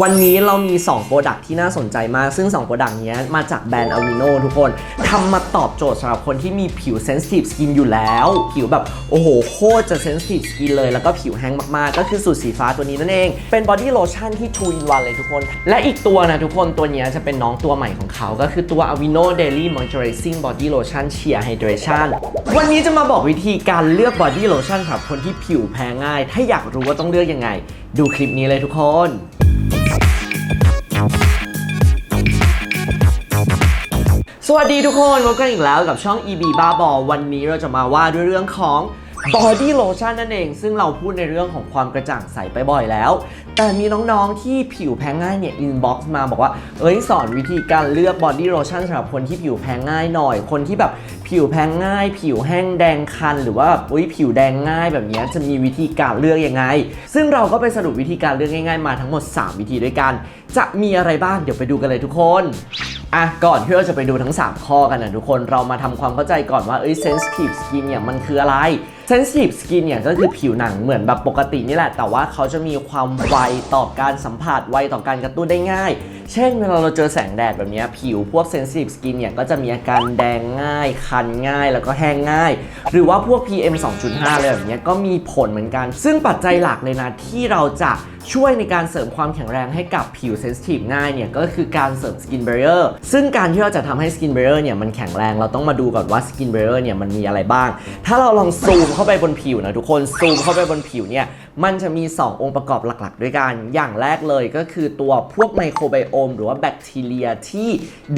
วันนี้เรามี 2 โปรดักที่น่าสนใจมาก ซึ่ง 2 โปรดักนี้มาจากแบรนด์ Alvino ทุกคนทำมาตอบโจทย์สำหรับคนที่มีผิว Sensitive Skin อยู่แล้ว ผิวแบบ โอ้โห โคตรจะ Sensitive Skin เลย แล้วก็ผิวแห้งมาก ๆ ก็คือสูตรสีฟ้าตัวนี้นั่นเอง เป็น Body Lotion ที่ 2 in 1 เลยทุกคน และอีกตัวนะทุกคนตัวนี้จะเป็นน้องตัวใหม่ของเขา ก็คือตัว Alvino Daily Moisturizing Body Lotion Sheer Hydration วันนี้จะมาบอกวิธีการเลือก Body Lotion สำหรับคนที่ผิวแพ้ง่าย ถ้าอยากรู้ว่าต้องเลือกยังไง ดูคลิปนี้เลยทุกคน วัสดีทุกคนพบกันอีกแล้วกับช่อง EB บ้าบอวันนี้เราจะมาว่าด้วยเรื่องของ Body Lotion นั่นเอง ซึ่งเราพูดในเรื่องของความกระจ่างใสไปบ่อยแล้ว แต่มีน้องๆที่ผิวแพ้ง่ายเนี่ยอินบ็อกซ์มาบอกว่า เอ้ยสอนวิธีการเลือก Body Lotion สำหรับคนที่ผิวแพ้ง่ายหน่อย คนที่แบบผิวแพ้ง่าย ผิวแห้งแดงคัน หรือว่าแบบอุ้ยผิวแดงง่ายแบบนี้จะมีวิธีการเลือกยังไง ซึ่งเราก็ไปสรุปวิธีการเลือกง่าย ๆ มาทั้งหมด 3 วิธีด้วยกัน จะมีอะไรบ้างเดี๋ยวไปดูกันเลยทุกคน อะก่อนที่เราจะไปดูทั้ง 3 ข้อกันนะทุกคนเรามาทำความเข้าใจก่อนว่าเอ้ย sensitive skin เนี่ยมันคืออะไร sensitive skin เนี่ยก็คือผิวหนังเหมือนแบบปกตินี่แหละ แต่ว่าเขาจะมีความไวต่อการสัมผัสไวต่อการกระตุ้นได้ง่าย เช่นเวลาเราเจอแสงแดดแบบนี้ผิวพวก sensitive skin เนี่ยก็จะมีอาการแดงง่าย คันง่าย แล้วก็แห้งง่าย หรือว่าพวก PM 2.5อะไรแบบนี้ก็มีผลเหมือนกัน ซึ่งปัจจัยหลักเลยนะที่เราจะช่วยในการเสริมความแข็งแรงให้กับผิวเซนซิทีฟง่ายเนี่ยก็คือการเสริมสกินเบรเออร์ซึ่งการที่เราจะทำให้สกินเบรเออร์เนี่ยมันแข็งแรงเราต้องมาดูก่อนว่าสกินเบรเออร์เนี่ยมันมีอะไรบ้าง ถ้าเราลองซูมเข้าไปบนผิวนะทุกคนซูมเข้าไปบนผิวเนี่ย มันจะมี 2 องค์ประกอบหลักๆ ด้วยกัน อย่างแรกเลยก็คือตัวพวกไมโครไบโอมหรือว่าแบคทีเรียที่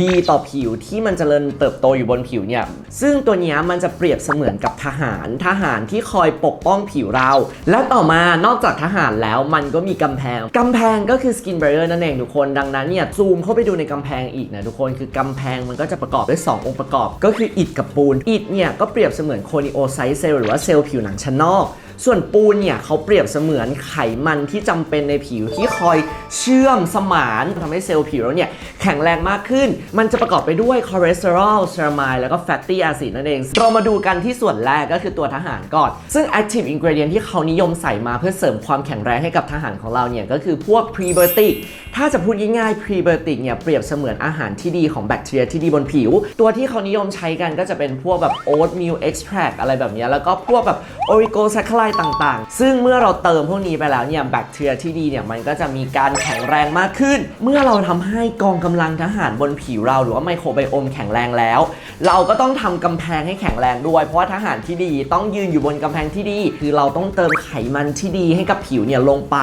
ดีต่อผิวที่มันจเจริญเติบโตอยู่บนผิวเนี่ย ซึ่งตัวนี้มันจะเปรียบเสมือนกับทหาร ทหารที่คอยปกป้องผิวเรา และต่อมานอกจากทหารแล้วมันก็มีกำแพง กำแพงก็คือสกินเบร r เ e อร์นั่นเองทุกคน ดังนั้นเนี่ยซูมเข้าไปดูในกำแพงอีกนะทุกคน คือกำแพงมันก็จะประกอบด้วย 2 องค์ประกอบ ก็คืออิฐกับปูน อิฐเนี่ยก็เปรียบเสมือนโคนิโอไซต์เซลล์หรือว่าเซลล์ผิวหนังชั้นนอก ส่วนปูนเนี่ยเขาเปรียบเสมือนไขมันที่จำเป็นในผิวที่คอยเชื่อมสมานทำให้เซลล์ผิวเราเนี่ยแข็งแรงมากขึ้น มันจะประกอบไปด้วยคอเลสเตอรอลเซรามายแล้วก็แฟตตี้แอซิดนั่นเอง เรามาดูกันที่ส่วนแรกก็คือตัวทหารก่อน ซึ่ง active ingredient ที่เขานิยมใส่มาเพื่อเสริมความแข็งแรงให้กับทหารของเราเนี่ยก็คือพวก prebiotic ถ้าจะพูดง่ายๆ prebiotic เนี่ยเปรียบเสมือนอาหารที่ดีของแบคทีเรียที่ดีบนผิว ตัวที่เขานิยมใช้กันก็จะเป็นพวกแบบ oatmeal extract อะไรแบบนี้แล้วก็พวกแบบ oligosaccharide ต่างๆ ซึ่งเมื่อเราเติมพวกนี้ไปแล้วเนี่ยแบคทีเรียที่ดีเนี่ยมันก็จะมีการแข็งแรงมากขึ้น เมื่อเราทำให้กองกำลังทหารบนผิวเรา หรือว่าไมโครไบโอมแข็งแรงแล้ว เราก็ต้องทำกำแพงให้แข็งแรงด้วย เพราะว่าทหารที่ดีต้องยืนอยู่บนกำแพงที่ดี คือเราต้องเติมไขมันที่ดีให้กับผิวเนี่ยลงไป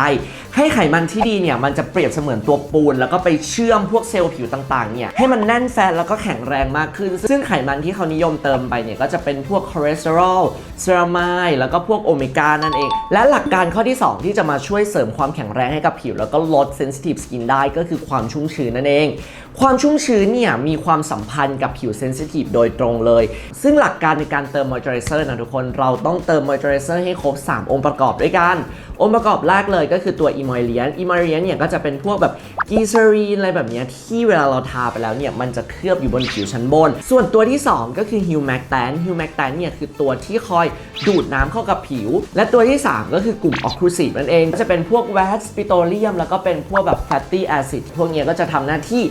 ให้ไขมันที่ดีเนี่ยมันจะเปรียบเสมือนตัวปูน แล้วก็ไปเชื่อมพวกเซลล์ผิวต่างๆเนี่ยให้มันแน่นแฟนแล้วก็แข็งแรงมากขึ้น ซึ่งไขมันที่เขานิยมเติมไปเนี่ยก็จะเป็นพวกคอเลสเตอรอลเซรามายแล้วก็พวกโอเมก้านั่นเอง และหลักการข้อที่ 2 ที่จะมาช่วยเสริมความแข็งแรงให้กับผิว แล้วก็ลดเซนซิทีฟสกินได้ก็คือความชุ่มชื้นนั่นเอง ความชุ่มชื้นเนี่ยมีความสัมพันธ์กับผิวเซนซิทีฟโดยตรงเลย ซึ่งหลักการในการเติมมอยเจอร์เซอร์นะทุกคนเราต้องเติมมอยเจอร์เซอร์ให้ครบ 3 องค์ประกอบด้วยกัน องค์ประกอบแรกเลยก็คือตัวอิมอยเลียนอิมอยเลียนเนี่ยก็จะเป็นพวกแบบกีซอรีนอะไรแบบนี้ที่เวลาเราทาไปแล้วเนี่ยมันจะเคลือบอยู่บนผิวชั้นบน ส่วนตัวที่ 2 ก็คือฮิวแมกแตนฮิวแมกแตนเนี่ยคือตัวที่คอยดูดน้ำเข้ากับผิวและตัวที่ 3 ก็คือกลุ่มออกคลูซีฟนั่นเองก็จะเป็นพวกแวสปิโตเลียมแล้วก็เป็นพวกแบบแฟตตี้แอซิดพวกนี้ก็จะทำหน้าที่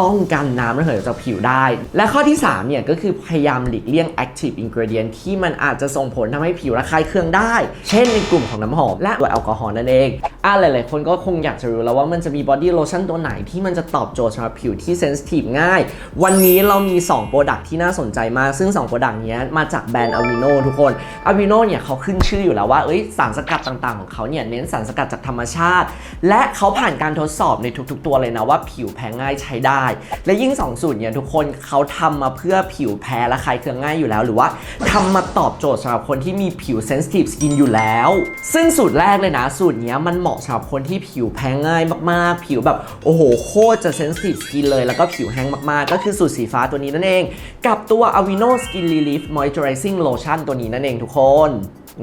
ป้องกันน้ำระเหยออจากผิวได้ และข้อที่ 3 เนี่ยก็คือพยายามหลีกเลี่ยงแอคทีฟอินกรเดียนที่มันอาจจะส่งผลทำให้ผิวระคายเคืองได้ เช่นในกลุ่มของน้ำหอมและตัวแอลกอฮอล์นั่นเองอะหลาย ๆ คนก็คงอยากจะรู้แล้วว่ามันจะมี body lotion ตัวไหนที่มันจะตอบโจทย์สำหรับผิวที่ sensitive ง่าย วันนี้เรามี 2 โปรดักที่น่าสนใจมาก ซึ่ง 2 โปรดักนี้มาจากแบรนด์ Avino ทุกคน Avino เนี่ยเขาขึ้นชื่ออยู่แล้วว่าเอ้ยสารสกัดต่าง ๆ ของเขาเนี่ยเน้นสารสกัดจากธรรมชาติ และเขาผ่านการทดสอบในทุก ๆ ตัวเลยนะว่าผิวแพ้ง่ายใช้ได้ และยิ่ง 2 สูตรเนี่ยทุกคนเขาทำมาเพื่อผิวแพ้และคลายเคืองง่ายอยู่แล้ว หรือว่าทำมาตอบโจทย์สำหรับคนที่มีผิว sensitive skin อยู่แล้ว ซึ่งสูตรแรกเลยนะสูตรเนี้ยมันเหมาะาะสำหรับคนที่ผิวแพ้ง่ายมากๆ ผิวแบบโอ้โหโคตรจะ sensitive skin เลยแล้วก็ผิวแห้งมากๆ ก็คือสูตรสีฟ้าตัวนี้นั่นเอง กับตัว Avino Skin Relief Moisturizing Lotion ตัวนี้นั่นเองทุกคน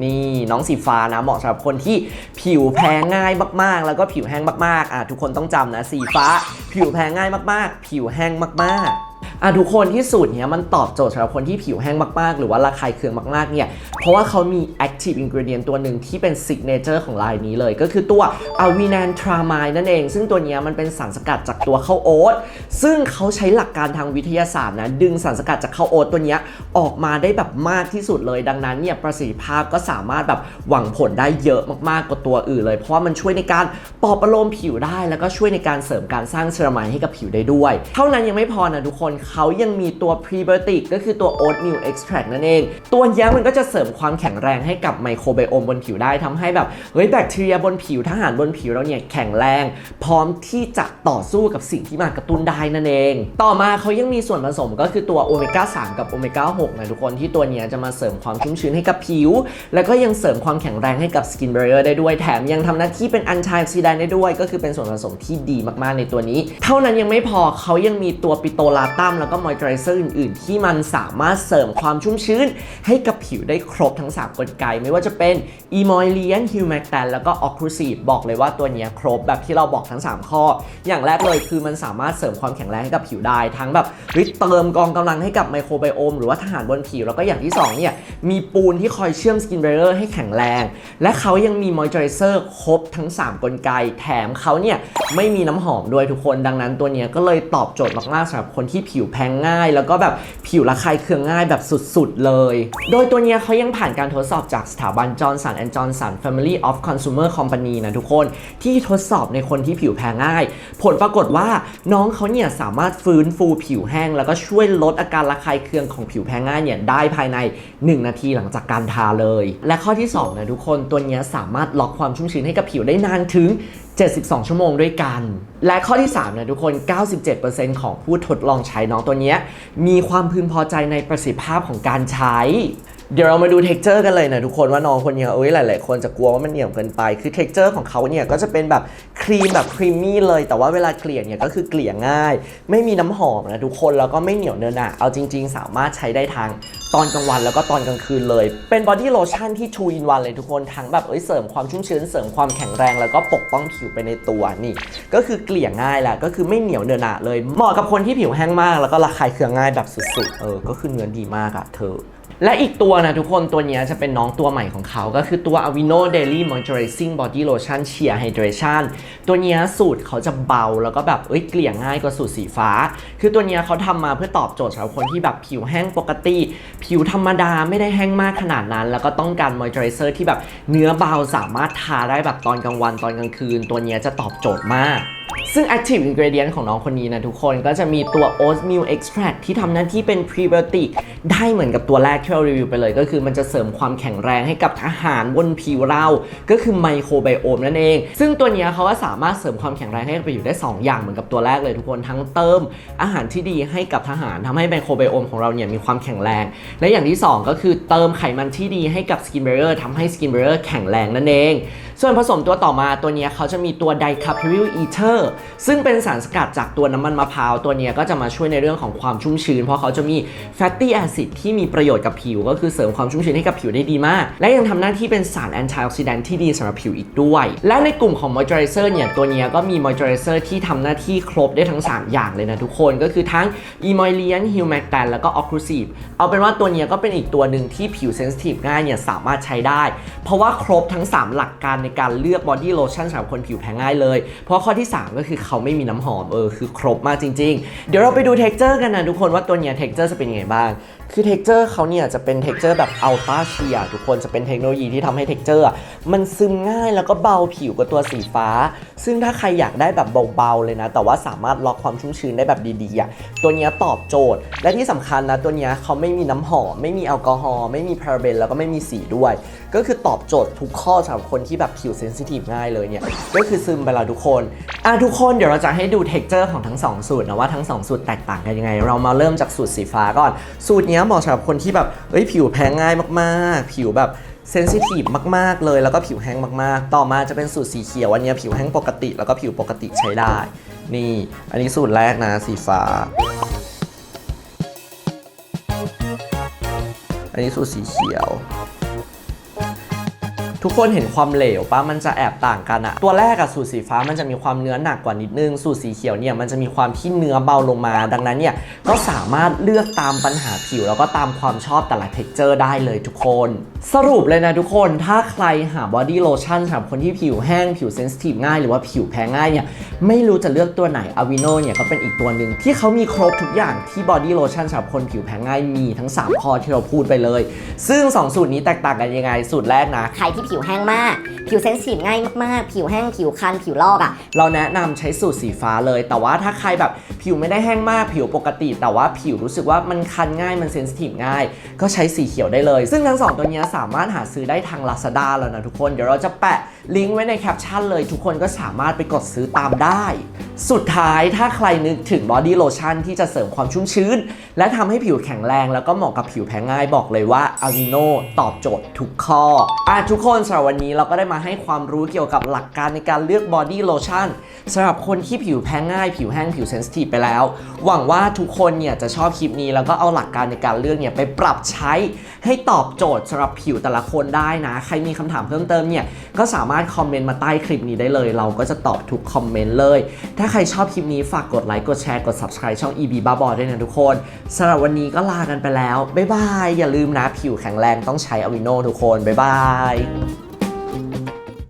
นี่น้องสีฟ้านะเหมาะสำหรับคนที่ผิวแพ้ง่ายมากๆ แล้วก็ผิวแห้งมากๆอะทุกคนต้องจำนะสีฟ้า ผิวแพ้ง่ายมากๆ ผิวแห้งมากๆ อะทุกคนที่สูตรเนี้ยมันตอบโจทย์สำหรับคนที่ผิวแห้งมากๆ หรือว่าระคายเคืองมากๆเนี่ยเพราะว่าเขามี active ingredient ตัวหนึ่งที่เป็น signature ของลายนี้เลย ก็คือตัว a v i n a n t r a m i d e นั่นเอง ซึ่งตัวเนี้ยมันเป็นสารสกัดจากตัวข้าวโอ๊ตซึ่งเขาใช้หลักการทางวิทยาศาสตร์นะดึงสารสกัดจากข้าวโอ๊ตตัวเนี้ยออกมาได้แบบมากที่สุดเลย ดังนั้นเนี่ยประสิทธิภาพก็สามารถแบบหวังผลได้เยอะมากๆกว่าตัวอื่นเลย เพราะว่ามันช่วยในการปลอบประโลมผิวได้ แล้วก็ช่วยในการเสริมการสร้างเซรามายให้กับผิวได้ด้วย เท่านั้นยังไม่พอนะทุกคนเขายังมีตัว prebiotic ก็คือตัว oatmeal extract นั่นเอง ตัวเนี้ยมันก็จะเสริมความแข็งแรงให้กับไมโครไบโอมบนผิวได้ทำให้แบบเฮ้ยแบคทีเรียบนผิวทหารบนผิวเราเนี่ยแข็งแรง พร้อมที่จะต่อสู้กับสิ่งที่มากระตุ้นได้นั่นเอง ต่อมาเขายังมีส่วนผสมก็คือตัวโอเมก้า3กับโอเมก้า6นะทุกคนที่ตัวเนี้ยจะมาเสริมความชุ่มชื้นให้กับผิว แล้วก็ยังเสริมความแข็งแรงให้กับสกิน b บ r เ i อร์ได้ด้วยแถมยังทำหน้าที่เป็นอันชายซีดานได้ด้วย ก็คือเป็นส่วนผสมที่ดีมากๆในตัวนี้ เท่านั้นยังไม่พอเขายังมีตัวปิโตลาตัมแล้วก็มอยเจอไรเซอร์อื่นๆ ที่มันสามารถเสริมความชุ่มชื้น ให้กับผิวได้ครบทั้ง 3 กลไก ไม่ว่าจะเป็น e m o l i e n h u m a c t a n แล้วก็ o c c l u s i v e บอกเลยว่าตัวนี้ครบแบบที่เราบอกทั้ง 3 ข้อ อย่างแรกเลยคือมันสามารถเสริมความแข็งแรงให้กับผิวได้ ทั้งแบบเฮ้ยเติมกองกำลังให้กับไมโครไบโอมหรือว่าทหารบนผิว แล้วก็อย่างที่สองเนี่ยมีปูนที่คอยเชื่อมสกิน b บ r เ i อร์ให้แข็งแรง และเขายังมีมอยเจอไรเซอร์ครบทั้ง 3 กลไก แถมเขาเนี่ยไม่มีน้ำหอมด้วยทุกคนดังนั้นตัวนี้ก็เลยตอบโจทย์มากๆสำหรับคนที่ผิวแพ้ง่าย แล้วก็แบบผิวระคายเคืองง่ายแบบสุดๆเลย โดยตัวเนี้ยเขายังผ่านการทดสอบจากสถาบัน Johnson Johnson Family of Consumer Company นะทุกคนที่ทดสอบในคนที่ผิวแพ้ง่าย ผลปรากฏว่าน้องเขาเนี่ยสามารถฟื้นฟูผิวแห้ง แล้วก็ช่วยลดอาการระคายเคืองของผิวแพ้ง่ายเนี่ยได้ภายใน 1 นาทีหลังจากการทาเลย และข้อที่2นะทุกคนตัวเนี้ยสามารถล็อกความชุ่มชื้นให้กับผิวได้นานถึง 72 ชั่วโมงด้วยกัน และข้อที่3นะทุกคน 97%ของผู้ทดลองใช้น้องตัวนี้มีความพึงพอใจในประสิทธิภาพของการใช้ เดี๋ยวเรามาดูเท็กเจอร์กันเลยนะทุกคนว่าน้องคนนี้เอ้ยหลาย ๆ คนจะกลัวว่ามันเหนียวเกินไป คือเท็กเจอร์ของเขาเนี่ยก็จะเป็นแบบครีมแบบครีมมี่เลย แต่ว่าเวลาเกลี่ยเนี่ยก็คือเกลี่ยง่าย ไม่มีน้ำหอมนะทุกคนแล้วก็ไม่เหนียวเนินหนะเอาจริง ๆ สามารถใช้ได้ทางตอนกลางวันแล้วก็ตอนกลางคืนเลย เป็นบอดี้โลชั่นที่2 in 1เลยทุกคนทั้งแบบเอ้ยเสริมความชุ่มชื้นเสริมความแข็งแรงแล้วก็ปกป้องผิวไปในตัวนี่ ก็คือเกลี่ยง่ายแหละก็คือไม่เหนียวเนินหนะเลยเหมาะกับคนที่ผิวแห้งมาก แล้วก็ระคายเคืองง่ายแบบสุดๆเออก็คือเนื้อดีมากอะเธอ และอีกตัวนะทุกคนตัวนี้จะเป็นน้องตัวใหม่ของเขาก็คือตัว Avino Daily Moisturizing Body Lotion Sheer Hydration ตัวนี้สูตรเขาจะเบาแล้วก็แบบเอ้ยเกลี่ยง่ายกว่าสูตรสีฟ้า คือตัวนี้เขาทำมาเพื่อตอบโจทย์สำหรับคนที่แบบผิวแห้งปกติ ผิวธรรมดาไม่ได้แห้งมากขนาดนั้น แล้วก็ต้องการ moisturizer ที่แบบเนื้อเบาสามารถทาได้แบบตอนกลางวันตอนกลางคืน ตัวนี้จะตอบโจทย์มาก ซึ่ง active ingredient ของน้องคนนี้นะทุกคนก็จะมีตัว oatmeal extract ที่ทำหน้าที่เป็น prebiotic ได้เหมือนกับตัวแรกที่เรารีวิวไปเลย ก็คือมันจะเสริมความแข็งแรงให้กับทหารบนผิวเรา ก็คือไมโครไบโอมนั่นเอง ซึ่งตัวนี้เขาก็สามารถเสริมความแข็งแรงให้กับผิวได้ 2 อย่างเหมือนกับตัวแรกเลยทุกคนทั้งเติมอาหารที่ดีให้กับทหารทำให้ไมโครไบโอมของเราเนี่ยมีความแข็งแรง และอย่างที่ 2 ก็คือเติมไขมันที่ดีให้กับสกิน b บ r เ i อร์ทำให้สกิน b บ r เ i อร์แข็งแรงนั่นเอง ส่วนผสมตัวต่อมาตัวนี้เขาจะมีตัวไดคาพิริลอีเทอร์ซึ่งเป็นสารสกัดจากตัวน้ำมันมะพร้าวตัวนี้ก็จะมาช่วยในเรื่องของความชุ่มชื้น เพราะเขาจะมีแฟตตี้แอซิดที่มีประโยชน์กับผิว ก็คือเสริมความชุ่มชื้นให้กับผิวได้ดีมาก และยังทำหน้าที่เป็นสารแอนตี้ออกซิแดนต์ที่ดีสำหรับผิวอีกด้วย และในกลุ่มของมอยเจอไรเซอร์เนี่ยตัวนี้ก็มีมอยเจอไรเซอร์ที่ทำหน้าที่ครบได้ทั้ง 3 อย่างเลยนะทุกคนก็คือทั้ง e m o l i e n Humectant แล้วก็ Occlusive เอาเป็นว่าตัวนี้ก็เป็นอีกตัวหนึ่งที่ผิวเซนซิทีฟง่ายเนี่ยสามารถใช้ได้ เพราะว่าครบทั้ง 3 หลักการในการเลือกบอดี้โลชั่นสำหรับคนผิวแพ้ง่ายเลย เพราะข้อที่ 3 ก็คือเขาไม่มีน้ำหอมเออคือครบมากจริง ๆ เดี๋ยวเราไปดูเท็กเจอร์กันนะทุกคนว่าตัวเนี้ยเท็กเจอร์จะเป็นยังไงบ้างคือเท็กเจอร์เขาเนี่ยจะเป็นเท็กเจอร์แบบอัลต้าเชียทุกคนจะเป็นเทคโนโลยีที่ทำให้เท็กเจอร์มันซึมง่ายแล้วก็เบาผิวกว่าตัวสีฟ้า ซึ่งถ้าใครอยากได้แบบเบาๆเลยนะ แต่ว่าสามารถล็อกความชุ่มชื้นได้แบบดีๆอะตัวนี้ตอบโจทย์ และที่สำคัญนะตัวนี้เขาไม่มีน้ำหอมไม่มีแอลกอฮอล์ไม่มีพาราเบนแล้วก็ไม่มีสีด้วย ก็คือตอบโจทย์ทุกข้อสำหรับคนที่แบบผิวเซนซิทีฟง่ายเลยเนี่ยก็คือซึมไปแล้วทุกคนอะทุกคนเดี๋ยวเราจะให้ดูเท็กเจอร์ของทั้งสองสูตรนะว่าทั้งสองสูตรแตกต่างกันยังไง เรามาเริ่มจากสูตรสีฟ้าก่อนสูตรเนี้เหมาะสำหรับคนที่แบบเอ้ยผิวแพ้ง่ายมากๆ ผิวแบบเซนซิทีฟมากๆเลย แล้วก็ผิวแห้งมากๆ ต่อมาจะเป็นสูตรสีเขียวอันนี้ผิวแห้งปกติแล้วก็ผิวปกติใช้ได้ นี่ อันนี้สูตรแรกนะสีฟ้า อันนี้สูตรสีเขียว ทุกคนเห็นความเหลวปะมันจะแอบต่างกันอะตัวแรกอะสูตรสีฟ้ามันจะมีความเนื้อหนักกว่านิดนึง สูตรสีเขียวเนี่ยมันจะมีความที่เนื้อเบาลงมา ดังนั้นเนี่ยก็สามารถเลือกตามปัญหาผิว แล้วก็ตามความชอบแต่ละเท็กเจอร์ได้เลยทุกคน สรุปเลยนะทุกคนถ้าใครหาบอดี้โลชั่นสำหรับคนที่ผิวแห้งผิวเซนซิทีฟง่ายหรือว่าผิวแพ้ง่ายเนี่ยไม่รู้จะเลือกตัวไหนอวิโนเนี่ยก็เป็นอีกตัวหนึ่งที่เขามีครบทุกอย่างที่บอดี้โลชั่นสำหรับคนผิวแพ้ง่ายมีทั้งสามข้อที่เราพูดไปเลย ซึ่งสองสูตรนี้แตกต่างกันยังไงสูตรแรกนะใครที่ผิวแห้งมาก ผิวเซนซิทีฟง่ายมากๆ ผิวแห้งผิวคันผิวลอกอะ เราแนะนำใช้สูตรสีฟ้าเลย แต่ว่าถ้าใครแบบผิวไม่ได้แห้งมากผิวปกติ แต่ว่าผิวรู้สึกว่ามันคันง่ายมันเซนซิทีฟง่าย ก็ใช้สีเขียวได้เลย ซึ่งทั้งสองตัวเนี้ยสามารถหาซื้อได้ทาง Lazada แล้วนะทุกคน เดี๋ยวเราจะแปะลิงก์ไว้ในแคปชั่นเลย ทุกคนก็สามารถไปกดซื้อตามได้ สุดท้ายถ้าใครนึกถึงบอดี้โลชั่นที่จะเสริมความชุ่มชื้น และทำให้ผิวแข็งแรง แล้วก็เหมาะกับผิวแพ้ง่ายบอกเลยว่า a v i n o ตอบโจทย์ทุกข้ออะทุกคนสำหรับวันนี้เราก็ได้มาให้ความรู้เกี่ยวกับหลักการในการเลือกบอดี้โลชั่นสำหรับคนที่ผิวแพ้ง่าย ผิวแห้งผิวเซนซิทีฟไปแล้ว หวังว่าทุกคนเนี่ยจะชอบคลิปนี้แล้วก็เอาหลักการในการเลือกเนี่ยไปปรับใช้ให้ตอบโจทย์สำหรับผิวแต่ละคนได้นะ ใครมีคำถามเพิ่มเติมเนี่ยก็สามารถคอมเมนต์มาใต้คลิปนี้ได้เลย เราก็จะตอบทุกคอมเมนต์เลยถ้าใครชอบคลิปนี้ฝากกดไลค์ กดแชร์ กด subscribe ช่อง EB บ้าบอด้วยนะทุกคนสำหรับวันนี้ก็ลากันไปแล้ว บ๊ายบาย อย่าลืมนะผิวแข็งแรงต้องใช้อวิโนทุกคน บ๊ายบาย